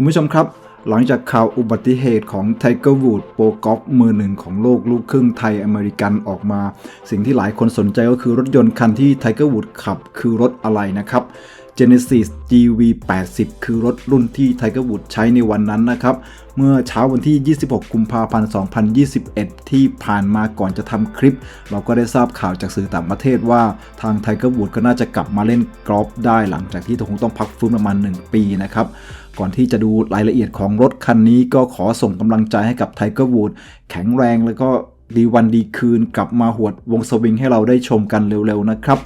คุณผู้ชมครับ หลังจากข่าวอุบัติเหตุของไทเกอร์วูดโปรกอล์ฟมือหนึ่งของโลกลูกครึ่งไทยอเมริกันออกมา สิ่งที่หลายคนสนใจก็คือรถยนต์คันที่ไทเกอร์วูดขับคือรถอะไรนะครับ Genesis GV 80 คือรถรุ่นที่ไทเกอร์วูดใช้ในวันนั้นนะครับ เมื่อเช้าวันที่ 26 กุมภาพันธ์ 2021 ที่ผ่านมาก่อนจะทำคลิป เราก็ได้ทราบข่าวจากสื่อต่างประเทศว่าทางไทเกอร์วูดก็น่าจะกลับมาเล่นกอล์ฟได้หลังจากที่คงต้องพักฟื้นประมาณ 1 ปีนะครับ ก่อนที่จะดูรายละเอียดของรถคันนี้ก็ขอส่งกำลังใจให้กับไทเกอร์วูดแข็งแรงแล้วก็ดีวันดีคืนกลับมาหวดวงสวิงให้เราได้ชมกันเร็วๆนะครับ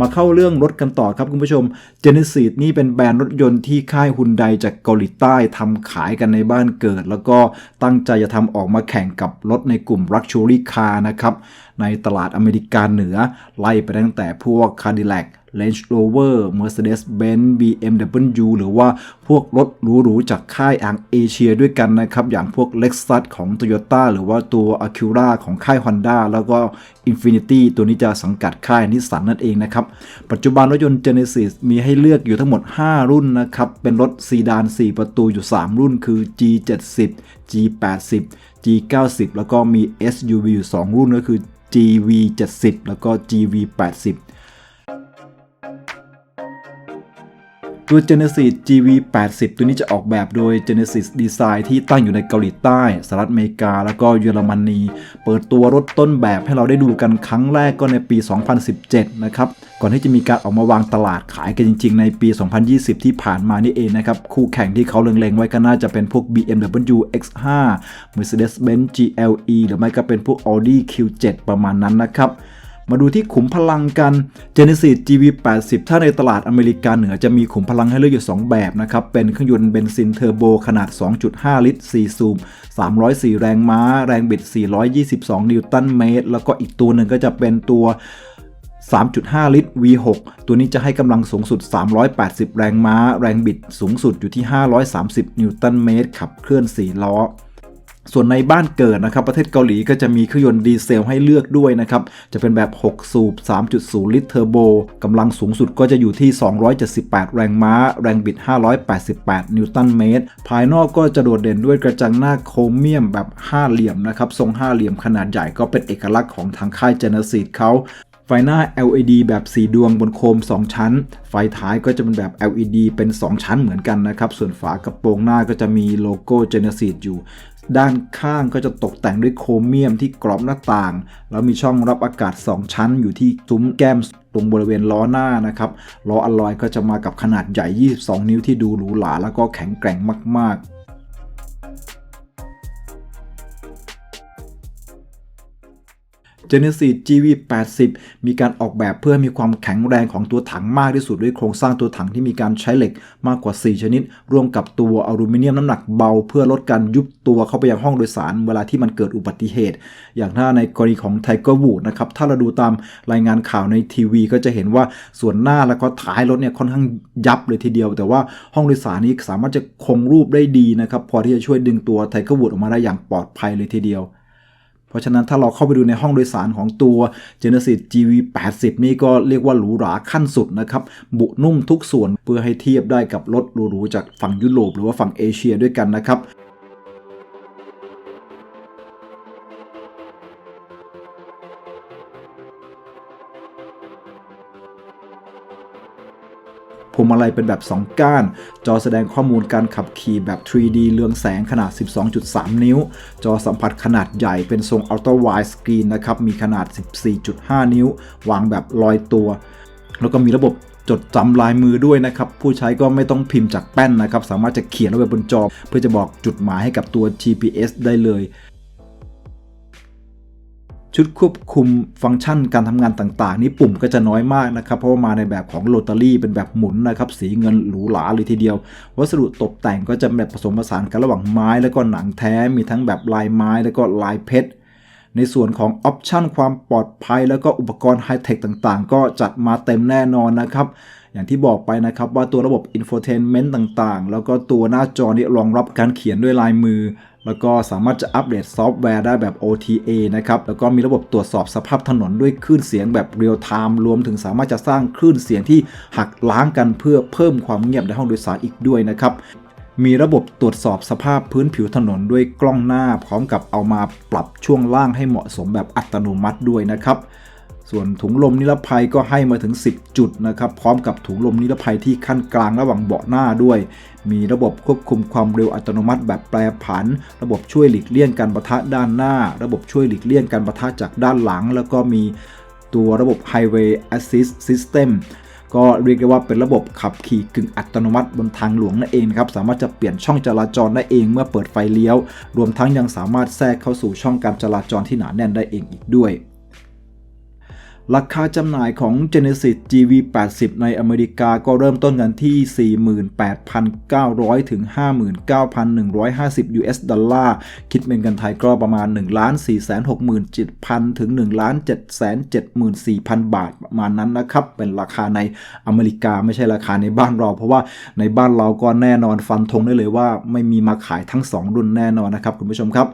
มาเข้าเรื่องรถกันต่อครับคุณผู้ชม Genesis นี่เป็นแบรนด์รถยนต์ที่ค่ายฮุนไดจากเกาหลีใต้ทำขายกันในบ้านเกิด แล้วก็ตั้งใจจะทำออกมาแข่งกับรถในกลุ่ม Luxury Car นะครับ ในตลาดอเมริกาเหนือ ไล่ไปตั้งแต่พวก Cadillac Range Rover Mercedes-Benz BMW หรือว่าพวกรถหรูๆจากค่ายอังเอเชียด้วยกันนะครับ อย่างพวก Lexus ของ Toyota หรือว่าตัว Acura ของค่าย Honda แล้วก็ Infinity ตัวนี้จะสังกัดค่ายนิสสันนั่นเองนะครับ ปัจจุบันรถยนต์ Genesis มีให้เลือกอยู่ทั้งหมด 5 รุ่นนะครับ เป็นรถซีดาน 4 ประตูอยู่ 3 รุ่นคือ G70 G80 G90 แล้วก็มี SUV อยู่ 2 รุ่นก็คือ GV70 แล้วก็ GV80 ตัว Genesis GV80 ตัวนี้จะออกแบบโดย Genesis Design ที่ตั้งอยู่ในเกาหลีใต้สหรัฐอเมริกา แล้วก็เยอรมนี เปิดตัวรถต้นแบบให้เราได้ดูกันครั้งแรกก็ในปี 2017 นะครับ ก่อนที่จะมีการออกมาวางตลาดขายกันจริง ๆ ในปี 2020 ที่ผ่านมานี่เองนะครับ คู่แข่งที่เขาเล็งๆ ไว้ก็น่าจะเป็นพวก BMW X5 Mercedes-Benz GLE หรือไม่ก็เป็นพวก Audi Q7 ประมาณนั้นนะครับ มาดูที่ขุมพลังกัน Genesis GV80 ถ้าในตลาดอเมริกาเหนือจะมีขุมพลังให้เลือกอยู่ 2 แบบนะครับ เป็นเครื่องยนต์เบนซินเทอร์โบขนาด 2.5 ลิตร4สูบ304 แรงม้า แรงบิด 422 นิวตันเมตร แล้วก็อีกตัวหนึ่งก็จะเป็นตัว3.5 ลิตร V6 ตัวนี้จะให้กำลังสูงสุด 380 แรงม้า แรงบิดสูงสุดอยู่ที่ 530 นิวตันเมตร ขับเคลื่อน 4 ล้อ ส่วนในบ้านเกิดนะครับประเทศเกาหลีก็จะมีเครื่องยนต์ดีเซลให้เลือกด้วยนะครับจะเป็นแบบ 6 สูบ 3.0 ลิตรเทอร์โบกำลังสูงสุดก็จะอยู่ที่ 278 แรงม้า แรงบิด 588 นิวตันเมตร ภายนอกก็จะโดดเด่นด้วยกระจังหน้าโครเมียมแบบห้าเหลี่ยมนะครับทรงห้าเหลี่ยมขนาดใหญ่ก็เป็นเอกลักษณ์ของทางค่าย Genesis เขา ไฟหน้า LED แบบ 4 ดวงบนโคม 2 ชั้น ไฟท้ายก็จะเป็นแบบ LED เป็น 2 ชั้นเหมือนกันนะครับ ส่วนฝากระโปรงหน้าก็จะมีโลโก้ Genesis อยู่ ด้านข้างก็จะตกแต่งด้วยโครเมียมที่กรอบหน้าต่าง แล้วมีช่องรับอากาศ 2 ชั้น อยู่ที่ซุ้มแก้มตรงบริเวณล้อหน้านะครับล้ออลลอยก็จะมากับขนาดใหญ่ 22 นิ้วที่ดูหรูหราแล้วก็แข็งแกร่งมาก ๆ Genesis GV80 มีการออกแบบเพื่อมีความแข็งแรงของตัวถังมากที่สุดด้วยโครงสร้างตัวถังที่มีการใช้เหล็กมากกว่า 4 ชนิด ร่วมกับตัวอลูมิเนียมน้ำหนักเบา เพื่อลดการยุบตัวเข้าไปยังห้องโดยสารเวลาที่มันเกิดอุบัติเหตุ อย่างถ้าในกรณีของไทเกอร์วูดนะครับถ้าเราดูตามรายงานข่าวในทีวี ก็จะเห็นว่าส่วนหน้าแล้วก็ท้ายรถเนี่ยค่อนข้างยับเลยทีเดียว แต่ว่าห้องโดยสารนี้สามารถจะคงรูปได้ดีนะครับพอที่จะช่วยดึงตัวไทเกอร์วูดออกมาได้อย่างปลอดภัยเลยทีเดียว เพราะฉะนั้นถ้าเราเข้าไปดูในห้องโดยสารของตัว Genesis GV80 นี่ก็เรียกว่าหรูหราขั้นสุดนะครับ บุนุ่มทุกส่วนเพื่อให้เทียบได้กับรถหรูๆจากฝั่งยุโรปหรือว่าฝั่งเอเชียด้วยกันนะครับ พวงมาลัยเป็นแบบ 2 ก้าน จอแสดงข้อมูลการขับขี่แบบ 3D เรืองแสงขนาด 12.3 นิ้ว จอสัมผัสขนาดใหญ่เป็นทรง Ultra Wide Screen นะครับ มีขนาด 14.5 นิ้ว วางแบบลอยตัว แล้วก็มีระบบจดจำลายมือด้วยนะครับ ผู้ใช้ก็ไม่ต้องพิมพ์จากแป้นนะครับ สามารถจะเขียนลงไปบนจอ เพื่อจะบอกจุดหมายให้กับตัว GPS ได้เลย ชุดควบคุมฟังก์ชันการทำงานต่าง ๆ นี่ปุ่มก็จะน้อยมากนะครับ เพราะว่ามาในแบบของโรตารี่เป็นแบบหมุนนะครับ สีเงินหรูหราเลยทีเดียว วัสดุตกแต่งก็จะแบบผสมผสานกันระหว่างไม้แล้วก็หนังแท้มีทั้งแบบลายไม้แล้วก็ลายเพชรในส่วนของออปชันความปลอดภัย แล้วก็อุปกรณ์ไฮเทคต่างๆ ก็จัดมาเต็มแน่นอนนะครับ อย่างที่บอกไปนะครับว่าตัวระบบ Infotainment ต่างๆ แล้วก็ตัวหน้าจอนี้รองรับการเขียนด้วยลายมือ แล้วก็สามารถจะอัปเดตซอฟต์แวร์ได้แบบ OTA นะครับ แล้วก็มีระบบตรวจสอบสภาพถนนด้วยคลื่นเสียงแบบเรียลไทม์รวมถึงสามารถจะสร้างคลื่นเสียงที่หักล้างกันเพื่อเพิ่มความเงียบในห้องโดยสารอีกด้วยนะครับมีระบบตรวจสอบสภาพพื้นผิวถนนด้วยกล้องหน้า พร้อมกับเอามาปรับช่วงล่างให้เหมาะสมแบบอัตโนมัติด้วยนะครับ ส่วนถุงลมนิรภัยก็ให้มาถึง 10 จุดนะครับพร้อมกับถุงลมนิรภัยที่ขั้นกลางระหว่างเบาะหน้าด้วย มีระบบควบคุมความเร็วอัตโนมัติแบบแปรผัน ระบบช่วยหลีกเลี่ยงการประทะด้านหน้า ระบบช่วยหลีกเลี่ยงการประทะจากด้านหลัง แล้วก็มีตัวระบบ Highway Assist System ก็เรียกได้ว่าเป็นระบบขับขี่กึ่งอัตโนมัติบนทางหลวงนั่นเองนะครับ สามารถจะเปลี่ยนช่องจราจรได้เองเมื่อเปิดไฟเลี้ยว รวมทั้งยังสามารถแทรกเข้าสู่ช่องการจราจรที่หนาแน่นได้เองอีกด้วย ราคาจำหน่ายของ Genesis GV 80 ในอเมริกาก็เริ่มต้นกันที่ 48,900 ถึง 59,150 US ดอลลาร์ คิดเป็นเงินไทยก็ประมาณ 1,467,000 ถึง 1,774,000 บาทประมาณนั้นนะครับ เป็นราคาในอเมริกาไม่ใช่ราคาในบ้านเรา เพราะว่าในบ้านเราก็แน่นอนฟันธงได้เลยว่าไม่มีมาขายทั้ง 2 รุ่นแน่นอนนะครับคุณผู้ชมครับ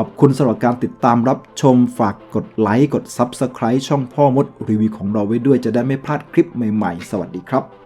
ขอบคุณสำหรับการติดตามรับชมฝากกดไลค์กด Subscribe ช่องพ่อมดรีวิวของเราไว้ด้วยจะได้ไม่พลาดคลิปใหม่ๆ สวัสดีครับ